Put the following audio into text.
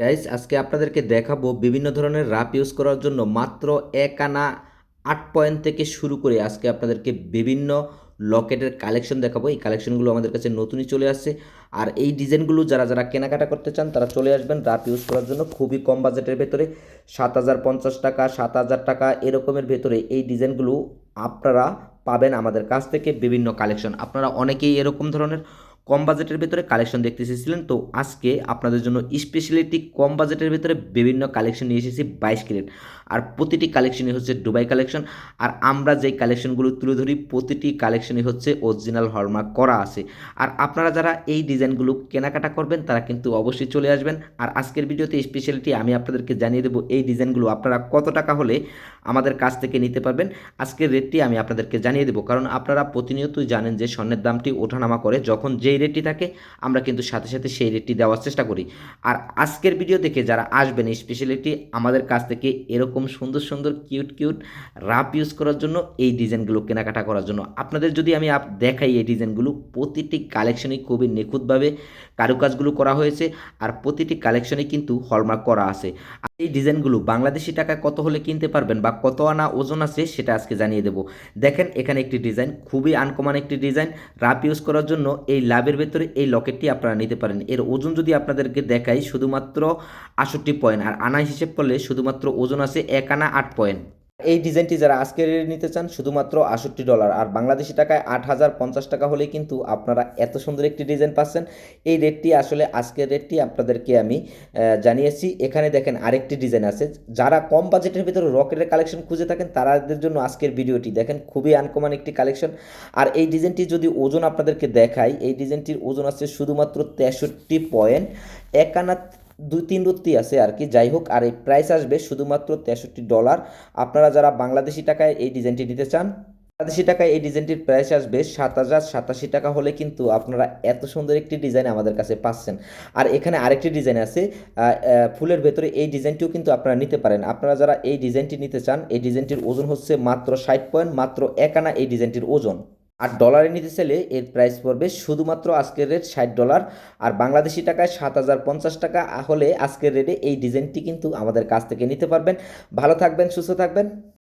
Guys আজকে আপনাদেরকে দেখাবো বিভিন্ন ধরনের রাপ ইউজ করার জন্য মাত্র এক আনা আট পয়েন্ট থেকে শুরু করে আজকে আপনাদেরকে বিভিন্ন লকেটের কালেকশন দেখাবো। এই কালেকশনগুলো আমাদের কাছে নতুনই চলে আসছে। আর এই ডিজাইনগুলো যারা যারা কেনাকাটা করতে চান, তারা চলে আসবেন রাপ ইউজ করার জন্য খুবই কম বাজেটের ভেতরে। সাত হাজার পঞ্চাশ টাকা, সাত হাজার টাকা এরকমের ভেতরে এই ডিজাইনগুলো আপনারা পাবেন আমাদের কাছ থেকে বিভিন্ন কালেকশন আপনারা অনেকেই এরকম ধরনের কম বাজেটের ভেতরে কালেকশন দেখতে এসেছিলেন। তো আজকে আপনাদের জন্য স্পেশালিটি কম বাজেটের ভেতরে বিভিন্ন কালেকশন নিয়ে এসেছি বাইশ ক্যারেট। আর প্রতিটি কালেকশনই হচ্ছে দুবাই কালেকশন। আর আমরা যেই কালেকশনগুলো তুলে ধরি, প্রতিটি কালেকশনই হচ্ছে অরিজিনাল হলমার্ক করা আছে। আর আপনারা যারা এই ডিজাইনগুলো কেনাকাটা করবেন, তারা কিন্তু অবশ্যই চলে আসবেন। আর আজকের ভিডিওতে স্পেশালিটি আমি আপনাদেরকে জানিয়ে দেবো এই ডিজাইনগুলো আপনারা কত টাকা হলে আমাদের কাছ থেকে নিতে পারবেন। আজকের রেটটি আমি আপনাদেরকে জানিয়ে দেবো। কারণ আপনারা প্রতিনিয়তই জানেন যে স্বর্ণের দামটি ওঠানামা করে, যখন যেই রেটটি থাকে, আমরা কিন্তু সাথে সাথে সেই রেটটি দেওয়ার চেষ্টা করি। আর আজকের ভিডিও দেখে যারা আসবেন স্পেশালিটি আমাদের কাছ থেকে এরকম সুন্দর সুন্দর কিউট কিউট রাপ ইউজ করার জন্য এই ডিজাইনগুলো কেনাকাটা করার জন্য। আপনাদের যদি আমি আপ দেখাই এই ডিজাইনগুলো, প্রতিটি কালেকশনই খুবই নিখুঁতভাবে কারুকাজগুলো করা হয়েছে, আর প্রতিটি কালেকশনে কিন্তু হলমার্ক করা আছে। এই ডিজাইনগুলো বাংলাদেশি টাকায় কত হলে কিনতে পারবেন বা কত আনা ওজন আছে সেটা আজকে জানিয়ে দেব। দেখেন, এখানে একটি ডিজাইন, খুবই আনকমন একটি ডিজাইন। রাপ ইউজ করার জন্য এই লাভের ভেতরে এই লকেটটি আপনারা নিতে পারেন। এর ওজন যদি আপনাদেরকে দেখাই, শুধুমাত্র আষট্টি পয়েন্ট, আর আনা হিসেব করলে শুধুমাত্র ওজন আছে এক আনা আট পয়েন্ট। এই ডিজাইনটি যারা আজকে নিতে চান, শুধুমাত্র আষট্টি ডলার। আর বাংলাদেশি টাকায় আট হাজার পঞ্চাশ টাকা হলেই কিন্তু আপনারা এত সুন্দর একটি ডিজাইন পাচ্ছেন। এই রেটটি আসলে আজকের রেটটি আপনাদেরকে আমি জানিয়েছি। এখানে দেখেন আরেকটি ডিজাইন আছে। যারা কম বাজেটের ভিতরে রকেটের কালেকশন খুঁজে থাকেন, তাদের জন্য আজকের ভিডিওটি দেখেন খুবই আনকমন একটি কালেকশন। আর এই ডিজাইনটি যদি ওজন আপনাদেরকে দেখাই, এই ডিজাইনটির ওজন আছে শুধুমাত্র তেষট্টি পয়েন্ট এক আনা দুই তিন রত্তি আছে আর কি। যাই হোক, আর এই প্রাইস আসবে শুধুমাত্র তেষট্টি ডলার আপনারা যারা বাংলাদেশি টাকায় এই ডিজাইনটি নিতে চান, বাংলাদেশি টাকায় এই ডিজাইনটির প্রাইস আসবে সাত হাজার সাতাশি টাকা হলে কিন্তু আপনারা এত সুন্দর একটি ডিজাইন আমাদের কাছে পাচ্ছেন। আর এখানে আরেকটি ডিজাইন আছে ফুলের ভেতরে এই ডিজাইনটিও কিন্তু আপনারা নিতে পারেন। আপনারা যারা এই ডিজাইনটি নিতে চান, এই ডিজাইনটির ওজন হচ্ছে মাত্র ষাট পয়েন্ট মাত্র এক আনা এই ডিজাইনটির ওজন। আর ডলারে নিতে চাইলে এর প্রাইস পড়বে শুধুমাত্র আজকের রেট ষাট ডলার আর বাংলাদেশি টাকায় সাত হাজার পঞ্চাশ টাকা। হলে আজকের রেটে এই ডিজাইনটি কিন্তু আমাদের কাছ থেকে নিতে পারবেন। ভালো থাকবেন, সুস্থ থাকবেন।